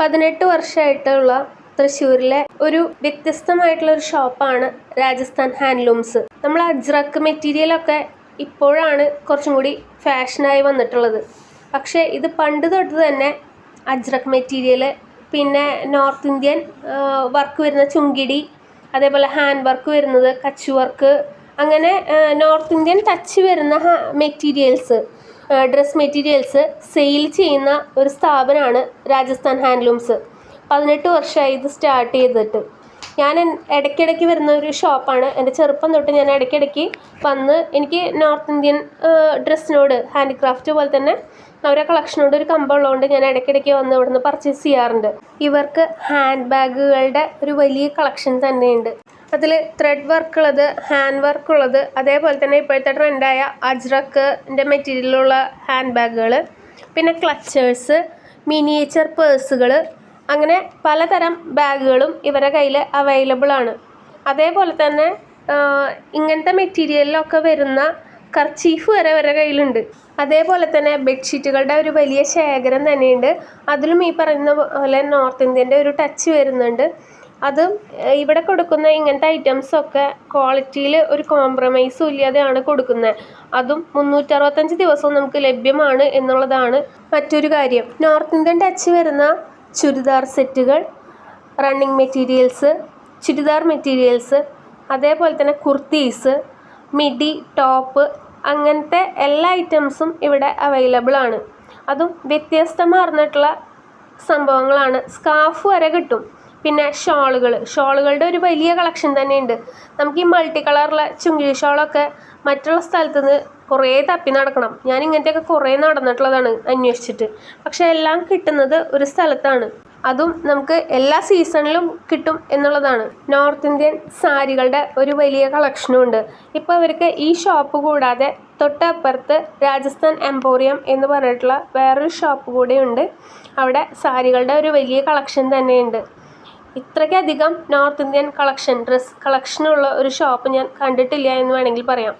പതിനെട്ട് വർഷമായിട്ടുള്ള തൃശ്ശൂരിലെ ഒരു വ്യത്യസ്തമായിട്ടുള്ള ഒരു ഷോപ്പാണ് രാജസ്ഥാൻ ഹാൻഡ്ലൂംസ്. നമ്മൾ അജ്രക്ക് മെറ്റീരിയലൊക്കെ ഇപ്പോഴാണ് കുറച്ചും കൂടി ഫാഷനായി വന്നിട്ടുള്ളത്. പക്ഷേ ഇത് പണ്ട് തൊട്ട് തന്നെ അജ്രക്ക് മെറ്റീരിയൽ പിന്നെ നോർത്ത് ഇന്ത്യൻ വർക്ക് വരുന്ന ചുങ്കിടി അതേപോലെ ഹാൻഡ് വർക്ക് വരുന്നത് കച്ച് വർക്ക് അങ്ങനെ നോർത്ത് ഇന്ത്യൻ ടച്ച് വരുന്ന മെറ്റീരിയൽസ് ഡ്രസ് മെറ്റീരിയൽസ് സെയിൽ ചെയ്യുന്ന ഒരു സ്ഥാപനമാണ് രാജസ്ഥാൻ ഹാൻഡ്ലൂംസ് പതിനെട്ട് വർഷമായി ഇത് സ്റ്റാർട്ട് ചെയ്തിട്ട്. ഞാൻ ഇടയ്ക്കിടയ്ക്ക് വരുന്ന ഒരു ഷോപ്പാണ് എന്റെ ചെറുപ്പം തൊട്ട് ഞാൻ ഇടയ്ക്കിടയ്ക്ക് വന്ന് എനിക്ക് നോർത്ത് ഇന്ത്യൻ ഡ്രസ്സിനോട് ഹാൻഡിക്രാഫ്റ്റ് പോലെ തന്നെ അവരെ കളക്ഷനോട് ഒരു കമ്പമുള്ളതുകൊണ്ട് ഞാൻ ഇടയ്ക്കിടയ്ക്ക് വന്ന് ഇവിടെ നിന്ന് പർച്ചേസ് ചെയ്യാറുണ്ട്. ഇവർക്ക് ഹാൻഡ് ബാഗുകളുടെ ഒരു വലിയ കളക്ഷൻ തന്നെയുണ്ട്. അതിൽ ത്രെഡ് വർക്ക് ഉള്ളത് ഹാൻഡ് വർക്ക് ഉള്ളത് അതേപോലെ തന്നെ ഇപ്പോഴത്തെ ട്രെൻഡായ അജ്രക്കിന്റെ മെറ്റീരിയലുള്ള ഹാൻഡ് ബാഗുകൾ പിന്നെ ക്ലച്ചേഴ്സ് മിനിയേച്ചർ പേഴ്സുകൾ അങ്ങനെ പലതരം ബാഗുകളും ഇവരുടെ കയ്യിൽ അവൈലബിൾ ആണ്. അതേപോലെ തന്നെ ഇങ്ങനത്തെ മെറ്റീരിയലിലൊക്കെ വരുന്ന കർച്ചീഫ് വരെ ഇവരുടെ കയ്യിലുണ്ട്. അതേപോലെ തന്നെ ബെഡ്ഷീറ്റുകളുടെ ഒരു വലിയ ശേഖരം തന്നെയുണ്ട്. അതിലും ഈ പറയുന്ന പോലെ നോർത്ത് ഇന്ത്യന്റെ ഒരു ടച്ച് വരുന്നുണ്ട്. അതും ഇവിടെ കൊടുക്കുന്ന ഇങ്ങനത്തെ ഐറ്റംസൊക്കെ ക്വാളിറ്റിയിൽ ഒരു കോംപ്രമൈസും ഇല്ലാതെയാണ് കൊടുക്കുന്നത്. അതും മുന്നൂറ്ററുപത്തഞ്ച് ദിവസവും നമുക്ക് ലഭ്യമാണ് എന്നുള്ളതാണ് മറ്റൊരു കാര്യം. നോർത്ത് ഇന്ത്യൻ ടച്ച് വരുന്ന ചുരിദാർ സെറ്റുകൾ റണ്ണിങ് മെറ്റീരിയൽസ് ചുരിദാർ മെറ്റീരിയൽസ് അതേപോലെ തന്നെ കുർത്തീസ് മിഡി ടോപ്പ് അങ്ങനത്തെ എല്ലാ ഐറ്റംസും ഇവിടെ അവൈലബിൾ ആണ്. അതും വ്യത്യസ്തമാർന്നിട്ടുള്ള സംഭവങ്ങളാണ്. സ്കാർഫ് വരെ കിട്ടും. പിന്നെ ഷോളുകൾ. ഷോളുകളുടെ ഒരു വലിയ കളക്ഷൻ തന്നെയുണ്ട്. നമുക്ക് ഈ മൾട്ടി കളറുള്ള ചുങ്കി ഷോളൊക്കെ മറ്റുള്ള സ്ഥലത്ത് നിന്ന് കുറേ തപ്പി നടക്കണം. ഞാൻ ഇങ്ങനത്തെയൊക്കെ കുറേ നടന്നിട്ടുള്ളതാണ് അന്വേഷിച്ചിട്ട്. പക്ഷെ എല്ലാം കിട്ടുന്നത് ഒരു സ്ഥലത്താണ്. അതും നമുക്ക് എല്ലാ സീസണിലും കിട്ടും എന്നുള്ളതാണ്. നോർത്ത് ഇന്ത്യൻ സാരികളുടെ ഒരു വലിയ കളക്ഷനും ഉണ്ട്. ഇപ്പോൾ ഇവർക്ക് ഈ ഷോപ്പ് കൂടാതെ തൊട്ടപ്പുറത്ത് രാജസ്ഥാൻ എംപോറിയം എന്ന് പറഞ്ഞിട്ടുള്ള വേറൊരു ഷോപ്പ് കൂടെയുണ്ട്. അവിടെ സാരികളുടെ ഒരു വലിയ കളക്ഷൻ തന്നെയുണ്ട്. ഇത്രയ്ക്കധികം നോർത്ത് ഇന്ത്യൻ കളക്ഷൻ ഡ്രസ് കളക്ഷനുള്ള ഒരു ഷോപ്പ് ഞാൻ കണ്ടിട്ടില്ല എന്ന് വേണമെങ്കിൽ പറയാം.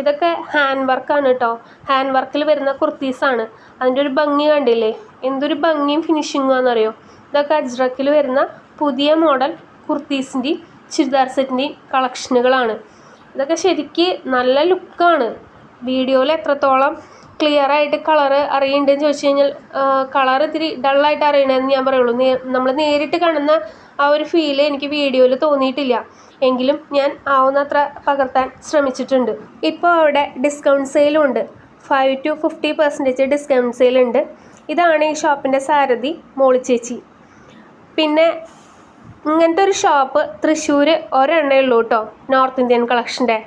ഇതൊക്കെ ഹാൻഡ് വർക്കാണ് കേട്ടോ ഹാൻഡ് വർക്കിൽ വരുന്ന കുർത്തീസാണ് അതിന്റെ ഒരു ഭംഗി കണ്ടില്ലേ? എന്തൊരു ഭംഗിയും ഫിനിഷിങ്ങും ആണെന്നറിയോ? ഇതൊക്കെ അജ്രക്കിൽ വരുന്ന പുതിയ മോഡൽ കുർത്തീസിന്റെയും ചുരിദാർ സെറ്റിന്റെയും കളക്ഷനുകളാണ് ഇതൊക്കെ ശരിക്ക് നല്ല ലുക്കാണ് വീഡിയോയിൽ എത്രത്തോളം ക്ലിയർ ആയിട്ട് കളറ് അറിയുന്നുണ്ടെന്ന് ചോദിച്ചു കഴിഞ്ഞാൽ കളർ ഇത്തിരി ഡള്ളായിട്ട് അറിയണമെന്ന് ഞാൻ പറയുള്ളൂ. നമ്മൾ നേരിട്ട് കാണുന്ന ആ ഒരു ഫീൽ എനിക്ക് വീഡിയോയിൽ തോന്നിയിട്ടില്ല. എങ്കിലും ഞാൻ ആവുന്നത്ര പകർത്താൻ ശ്രമിച്ചിട്ടുണ്ട്. ഇപ്പോൾ അവിടെ ഡിസ്കൗണ്ട് സെയിലും ഉണ്ട്. Five to fifty percentage discount സെയിലുണ്ട് ഇതാണ് ഈ ഷോപ്പിന്റെ സാരഥി മോളിച്ചേച്ചി പിന്നെ ഇങ്ങനത്തെ ഒരു ഷോപ്പ് തൃശ്ശൂർ ഒരെണ്ണേ ഉള്ളൂ കേട്ടോ നോർത്ത് ഇന്ത്യൻ കളക്ഷന്റെ